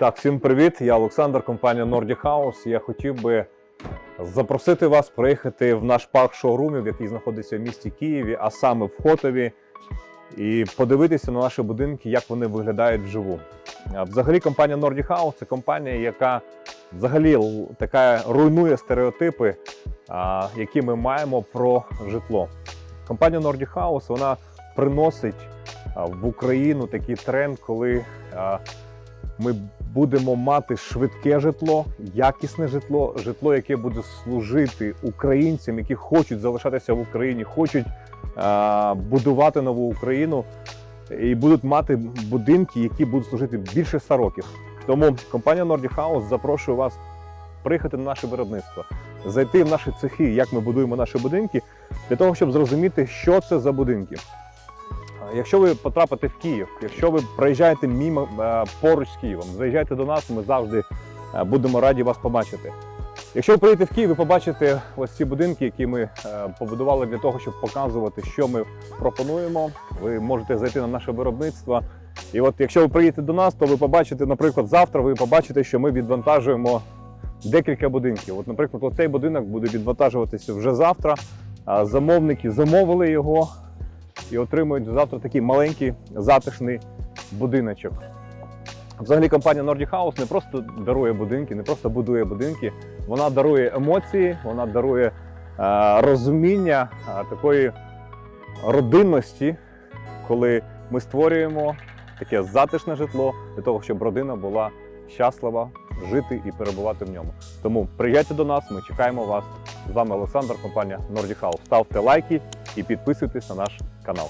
Так, всім привіт! Я Олександр, компанія Nordic House. Я хотів би запросити вас приїхати в наш парк шоурумів, який знаходиться в місті Києві, а саме в Хотові, і подивитися на наші будинки, як вони виглядають вживу. Взагалі, компанія Nordic House це компанія, яка взагалі така руйнує стереотипи, які ми маємо про житло. Компанія Nordic House вона приносить в Україну такий тренд, коли ми будемо мати швидке житло, якісне житло, житло, яке буде служити українцям, які хочуть залишатися в Україні, хочуть а, будувати нову Україну і будуть мати будинки, які будуть служити більше 100 років. Тому компанія Nordic House запрошує вас приїхати на наше виробництво, зайти в наші цехи, як ми будуємо наші будинки, для того, щоб зрозуміти, що це за будинки. Якщо ви потрапите в Київ, якщо ви проїжджаєте мимо е, поруч з Києвом, заїжджайте до нас, ми завжди е, будемо раді вас побачити. Якщо ви приїдете в Київ, ви побачите ось ці будинки, які ми е, побудували для того, щоб показувати, що ми пропонуємо. Ви можете зайти на наше виробництво. І от якщо ви приїдете до нас, то ви побачите, наприклад, завтра ви побачите, що ми відвантажуємо декілька будинків. От, наприклад, оцей будинок буде відвантажуватися вже завтра. Замовники замовили його і отримують завтра такий маленький затишний будиночок. Взагалі компанія Nordic House не просто дарує будинки, не просто будує будинки, вона дарує емоції, вона дарує е, розуміння е, такої родинності, коли ми створюємо таке затишне житло для того, щоб родина була щаслива жити і перебувати в ньому. Тому приїжджайте до нас, ми чекаємо вас. З вами Олександр, компанія Nordic House. Ставте лайки і підписуйтесь на наш канал.